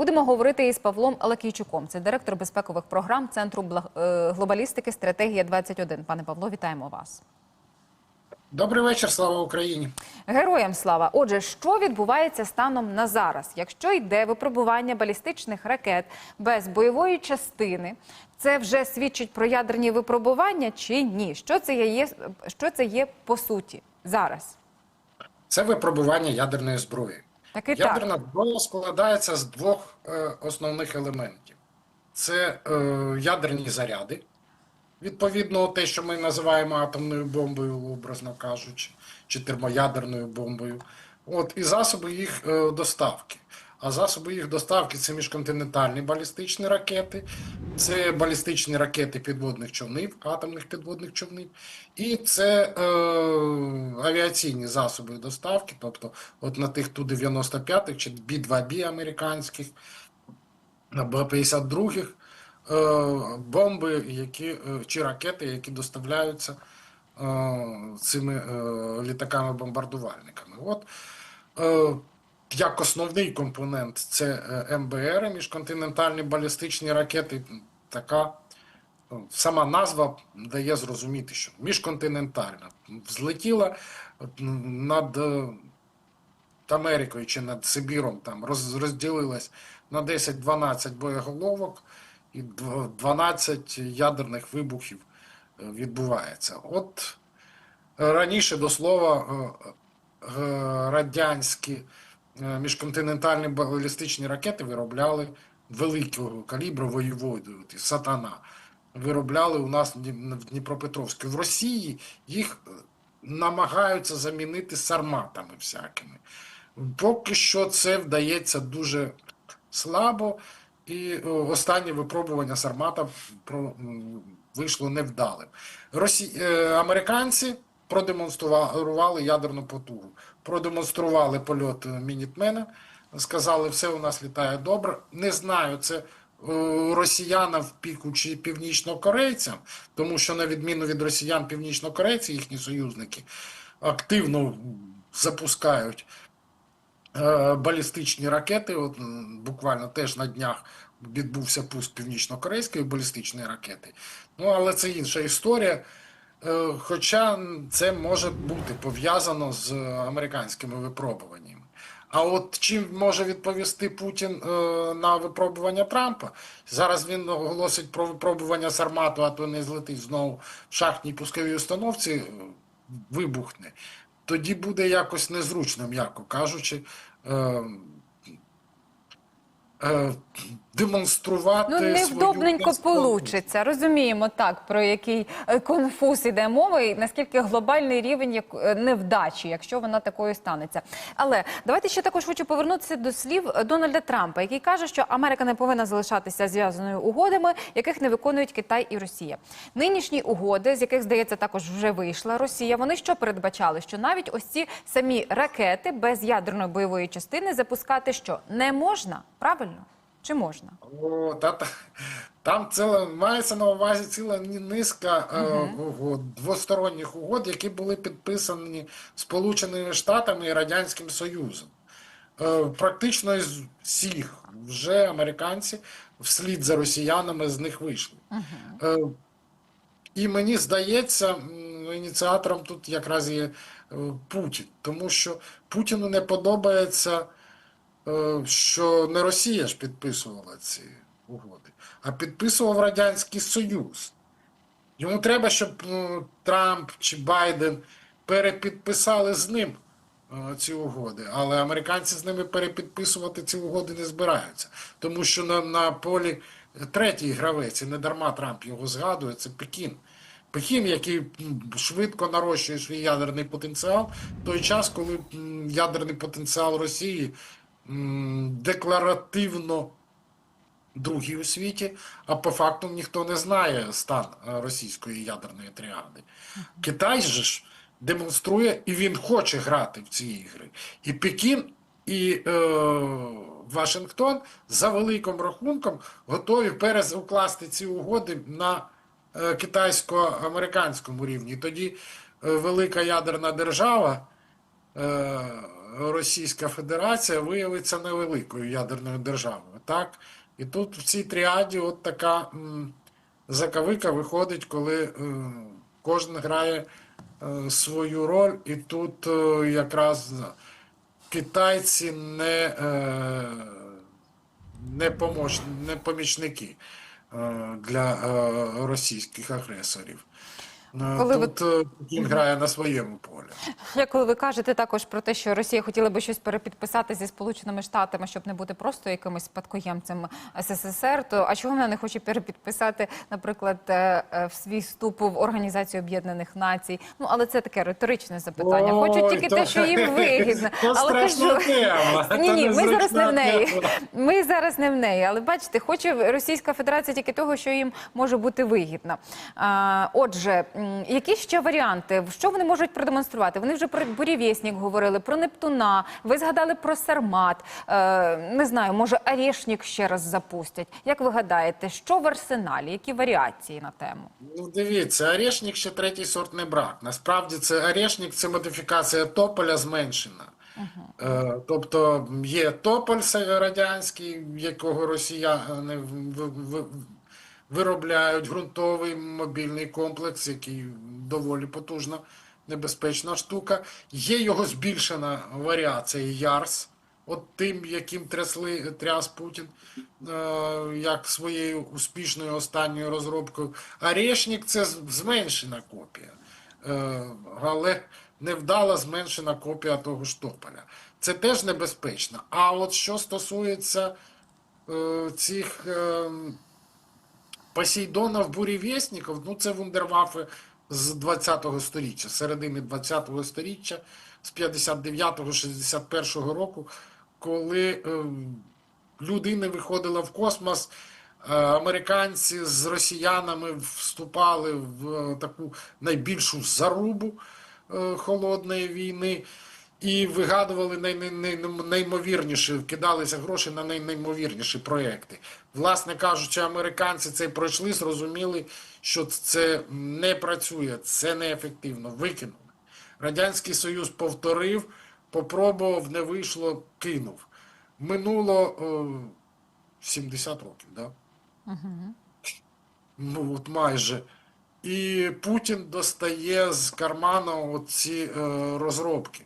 Будемо говорити із Павлом Лакійчуком. Це директор безпекових програм Центру е, глобалістики стратегія 21 Пане Павло, вітаємо вас. Добрий вечір, слава Україні. Героям слава. Отже, що відбувається станом на зараз? Якщо йде випробування балістичних ракет без бойової частини, це вже свідчить про ядерні випробування чи ні? Що це є, що це є по суті зараз? Це випробування ядерної зброї. Так і Ядерна так. зброя складається з двох е, основних елементів: це е, ядерні заряди, відповідно, те, що ми називаємо атомною бомбою, образно кажучи, чи термоядерною бомбою. От, і засоби їх е, доставки. А засоби їх доставки це міжконтинентальні балістичні ракети, це балістичні ракети підводних човнів, атомних підводних човнів, і це е, авіаційні засоби доставки, тобто от на тих ту 95-х чи Бі-2Бі американських, або 52-х е, бомби, які, е, чи ракети, які доставляються е, цими е, літаками-бомбардувальниками. От е, як основний компонент це е, МБР, міжконтинентальні балістичні ракети. Така ну, сама назва дає зрозуміти, що міжконтинентальна взлетіла над е, Америкою чи над Сибіром, там роз, розділилась на 10-12 боєголовок і 12 ядерних вибухів е, відбувається. От раніше до слова радянські міжконтинентальні балістичні ракети виробляли великого калібру воєводи, сатана. Виробляли у нас в Дні- в Дніпропетровську. В Росії їх е, намагаються замінити сарматами всякими. Поки що це вдається дуже слабо, і е, останнє випробування Сармата вийшло невдалим. Росі... е, Американці продемонстрували ядерну потугу, продемонстрували польот Мінітмена, сказали, все у нас літає добре. Не знаю, це е, росіянам в піку чи північнокорейцям, тому що, на відміну від росіян, північнокорейці, їхні союзники, активно запускають е, балістичні ракети. От буквально теж на днях відбувся пуск північно-корейської балістичної ракети. Ну, але це інша історія. Е, Хоча це може бути пов'язано з американськими випробуваннями. А от чим може відповісти Путін е, на випробування Трампа? Зараз він оголосить про випробування Сармату, а то не злетить знову в шахтній пусковій установці, е, вибухне. Тоді буде якось незручно, м'яко кажучи, демонструвати. Ну, невдобненько получиться. Розуміємо так, про який е, конфуз іде мова, і наскільки глобальний рівень як- е, невдачі, якщо вона такою станеться. Але давайте ще також хочу повернутися до слів е, Дональда Трампа, який каже, що Америка не повинна залишатися зв'язаною угодами, яких не виконують Китай і Росія. Нинішні угоди, з яких здається, також вже вийшла Росія. Вони що передбачали? Що навіть ось ці самі ракети без ядерної бойової частини запускати що не можна? Правильно? Чи можна? О, та, та, там ціла, мається на увазі ціла низка е, двосторонніх угод, які були підписані Сполученими Штатами і Радянським Союзом. Е, практично із всіх вже американці вслід за росіянами з них вийшли. Е, і мені здається, ініціатором тут якраз є е, Путін, тому що Путіну не подобається, що не Росія ж підписувала ці угоди, а підписував Радянський Союз. Йому треба, щоб ну, Трамп чи Байден перепідписали з ним е, ці угоди, але американці з ними перепідписувати ці угоди не збираються, тому що на, на полі третій гравець, і не дарма Трамп його згадує, це Пекін. Пекін, який швидко нарощує свій ядерний потенціал, в той час, коли ядерний потенціал Росії декларативно другий у світі, а по факту ніхто не знає стан е, російської ядерної тріади. Китай же ж демонструє, і він хоче грати в ці ігри. І Пекін, і е, Вашингтон за великим рахунком готові переукласти ці угоди на е, китайсько-американському рівні. Тоді е, велика ядерна держава. е, Російська Федерація виявиться невеликою ядерною державою. Так? І тут в цій тріаді от така закавика виходить, коли е, кожен грає е, свою роль, і тут е, якраз китайці не, не, помощ, не помічники для російських агресорів. Е, Коли ви- Тут е, Путін грає на своєму полі. Я коли ви кажете також про те, що Росія хотіла би щось перепідписати зі Сполученими Штатами, щоб не бути просто якимось спадкоємцем СССР, то а чого вона не хоче перепідписати, наприклад, е, в свій вступ в Організацію Об'єднаних Націй? Ну але це таке риторичне запитання. Хочуть тільки то- те, що їм вигідно. то але страшна тема, ні, ні, ми зараз не в неї. Ми зараз не в неї, але бачите, хоче Російська Федерація тільки того, що їм може бути вигідно. Отже, які ще варіанти? Що вони можуть продемонструвати? Вони вже про бурєвєснік говорили, про Нептуна. Ви згадали про Сармат. Е, не знаю, може Арєшнік ще раз запустять. Як ви гадаєте, що в арсеналі? Які варіації на тему? Ну, дивіться, орешник ще третій сорт не брак. Насправді це орешник це модифікація тополя зменшена. Е, тобто є тополь радянський, якого росіяни в- виробляють ґрунтовий мобільний комплекс, який доволі потужна, небезпечна штука. Є його збільшена варіація Ярс. От тим, яким трясли, тряс Путін, е, як своєю успішною останньою розробкою. Орешник це зменшена копія, е, але невдала зменшена копія того ж тополя. Це теж небезпечно. А от що стосується е, цих е, Посейдонов бурєвєсніків, ну це вундервафи з 20-го сторіччя, середини 20-го сторіччя, з 59-61 року, коли е, людина виходила в космос, е, американці з росіянами вступали в е, таку найбільшу зарубу е, холодної війни. І вигадували най, най, най, неймовірніші, вкидалися гроші на най, неймовірніші проекти. Власне кажучи, американці це пройшли, зрозуміли, що це не працює, це неефективно. Викинули. Радянський Союз повторив, попробував, не вийшло, кинув. Минуло е, 70 років, да? Ну, от майже. І Путін достає з карману оці е, розробки.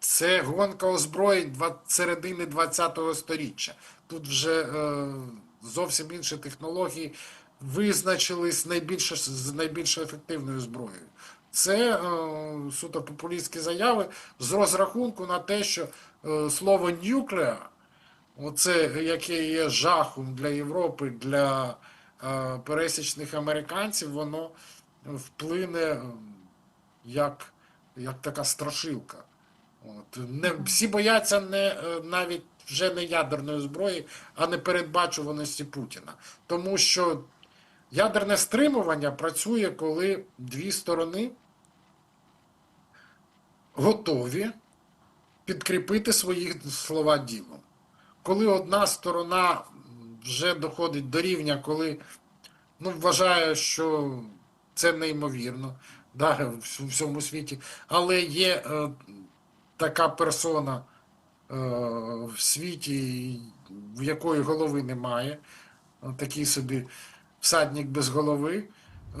Це гонка озброєнь середини 20-го сторіччя. Тут вже е, зовсім інші технології визначились найбільше, з найбільш ефективною зброєю. Це е, суто популістські заяви з розрахунку на те, що е, слово «nuclear», оце яке є жахом для Європи, для е, пересічних американців, воно вплине е, як, як така страшилка. От. Не, всі бояться не, е, навіть вже не ядерної зброї, а непередбачуваності Путіна. Тому що ядерне стримування працює, коли дві сторони готові підкріпити свої слова ділом. Коли одна сторона вже доходить до рівня, коли ну, вважає, що це неймовірно да, в всьому світі, але є е, така персона е, в світі, в якої голови немає, такий собі всадник без голови,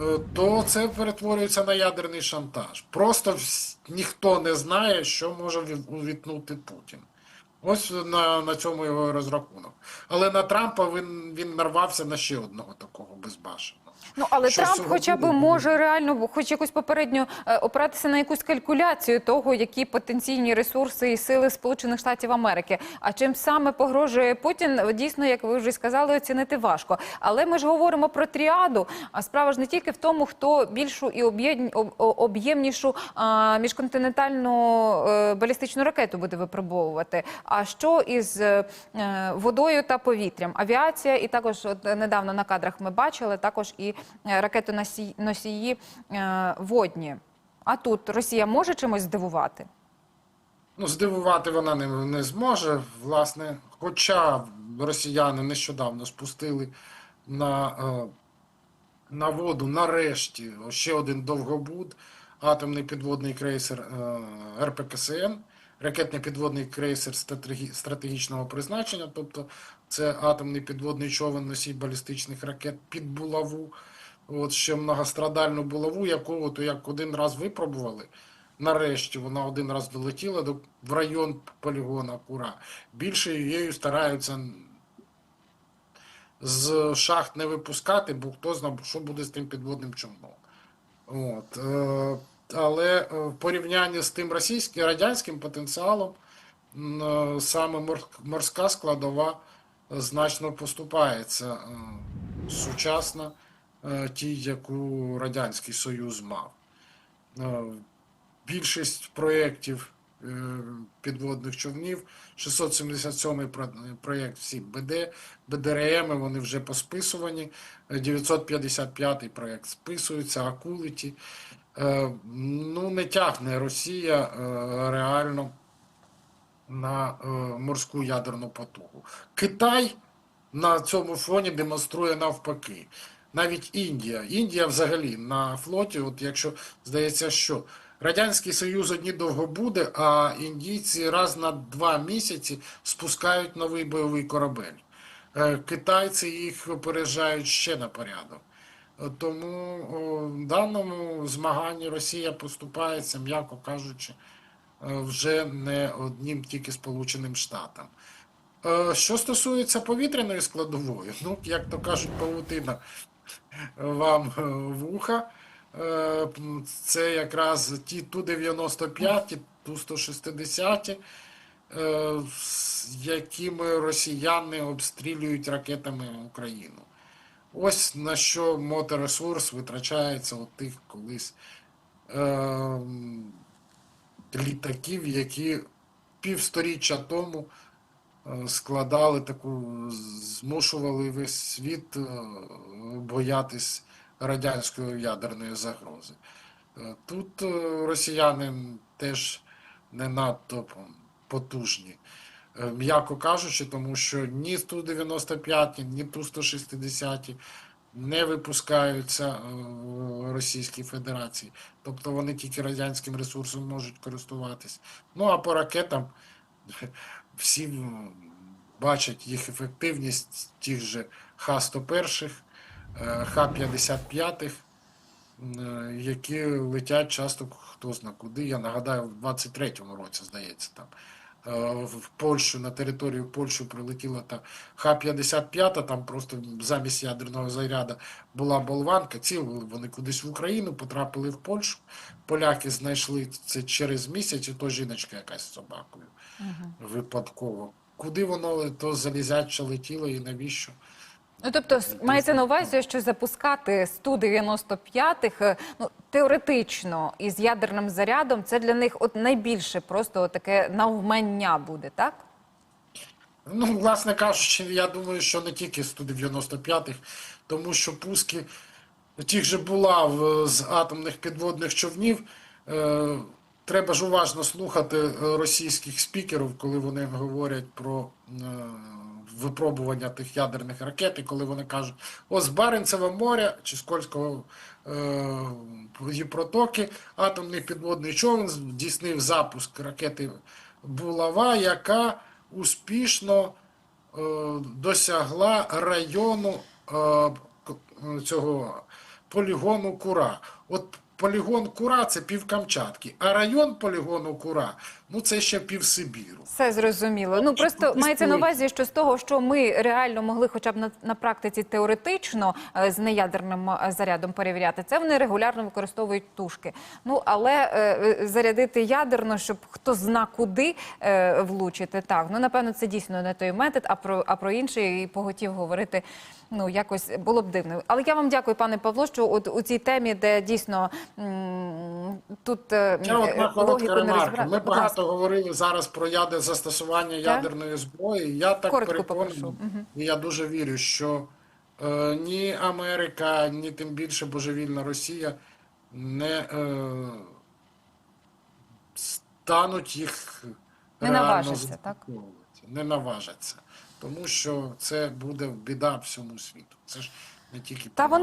е, то це перетворюється на ядерний шантаж. Просто ніхто не знає, що може увітнути Путін. Ось на, на цьому його розрахунок. Але на Трампа він, він нарвався на ще одного такого безбашеного. Ну але Що Трамп, хоча б може реально, хоч якось попередньо е, опиратися на якусь калькуляцію того, які потенційні ресурси і сили Сполучених Штатів Америки. А чим саме погрожує Путін, дійсно, як ви вже сказали, оцінити важко. Але ми ж говоримо про тріаду. А справа ж не тільки в тому, хто більшу і об'ємнішу міжконтинентальну е, балістичну ракету буде випробовувати. А що із е, водою та повітрям? Авіація, і також от недавно на кадрах ми бачили також і ракетоносії носії, е, водні. А тут Росія може чимось здивувати? Ну, здивувати вона не, не зможе, власне. Хоча росіяни нещодавно спустили на, е, на воду нарешті ще один довгобуд, атомний підводний крейсер е, РПКСН. ракетний підводний крейсер стратегічного призначення, тобто це атомний підводний човен носій балістичних ракет під булаву. От ще многострадальну булаву, яку от як один раз випробували. Нарешті вона один раз долетіла до, в район полігона Кура. Більше її стараються з шахт не випускати, бо хто знає, що буде з тим підводним човном. От, е, але е, в порівнянні з тим російським радянським потенціалом е, саме морська складова значно поступається сучасна тій, яку Радянський Союз мав. Е, Більшість проєктів е, підводних човнів, 677 про- проєкт всі БД, БДРМ, вони вже посписувані, е, 955 проєкт списується, Акулиті. Е, Ну, не тягне Росія е, реально на е, морську ядерну потугу. Китай на цьому фоні демонструє навпаки. Навіть Індія. Індія взагалі на флоті, от якщо здається, що Радянський Союз одні довго буде, а індійці раз на два місяці спускають новий бойовий корабель. Е, Китайці їх опережають ще на порядок. Е, Тому в даному змаганні Росія поступається, м'яко кажучи, е, вже не одним тільки Сполученим Штатам. Що стосується повітряної складової, ну, як то кажуть, павутина вам е, вуха. Е, Це якраз ті Ту-95, ті Ту-160, е, з якими росіяни обстрілюють ракетами Україну. Ось на що моторесурс витрачається от тих колись е, літаків, які півсторіччя тому е, складали таку, змушували весь світ е, боятись радянської ядерної загрози. Е, Тут е, росіяни теж не надто потужні, Е, м'яко кажучи, тому що ні Ту-95, ні Ту-160 не випускаються е, в Російській Федерації. Тобто вони тільки радянським ресурсом можуть користуватись. Ну а по ракетам всі бачать їх ефективність тих же Х-101, е, Х-55, е, які летять часто хто зна куди. Я нагадаю, в 23-му році, здається, там. е, В Польщу на територію Польщі прилетіла та Х-55, там просто замість ядерного заряду була болванка. Ці вони кудись в Україну потрапили в Польщу. Поляки знайшли це через місяць, і то жіночка якась з собакою випадково. Куди воно то залізяче летіло і навіщо? Ну, тобто, мається на увазі, що запускати з Ту-95, е, ну, теоретично, із ядерним зарядом, це для них от найбільше просто таке навмання буде, так? Ну, власне кажучи, я думаю, що не тільки з Ту-95, тому що пуски тих же булав з атомних підводних човнів. Е, треба ж уважно слухати е, російських спікерів, коли вони говорять про е, випробування тих ядерних ракет, і коли вони кажуть, о, з Баренцевого моря чи з Кольського е, протоки атомний підводний човен здійснив запуск ракети Булава, яка успішно досягла району цього полігону Кура. От полігон Кура це пів Камчатки, а район полігону Кура ну це ще пів Сибіру. Все зрозуміло. Ну просто мається на увазі, що з того, що ми реально могли, хоча б на, на практиці теоретично е, з неядерним е, зарядом перевіряти, це вони регулярно використовують тушки. Ну але е, е, зарядити ядерно, щоб хто зна куди е, влучити, так ну напевно, це дійсно не той метод, а про а про інший і поготів говорити. Ну якось було б дивно. Але я вам дякую, пане Павло, що от у цій темі, де дійсно м, тут е, одна е, коротка логіку не ремарка. Ми багато говорили зараз про ядер застосування ядерної зброї. Я так Коротко переконаний, і я дуже вірю, що е, ні Америка, ні тим більше божевільна Росія не е, стануть їх Не наважаться, так? Не наважаться. Тому що це буде біда всьому світу. Це ж не тільки Та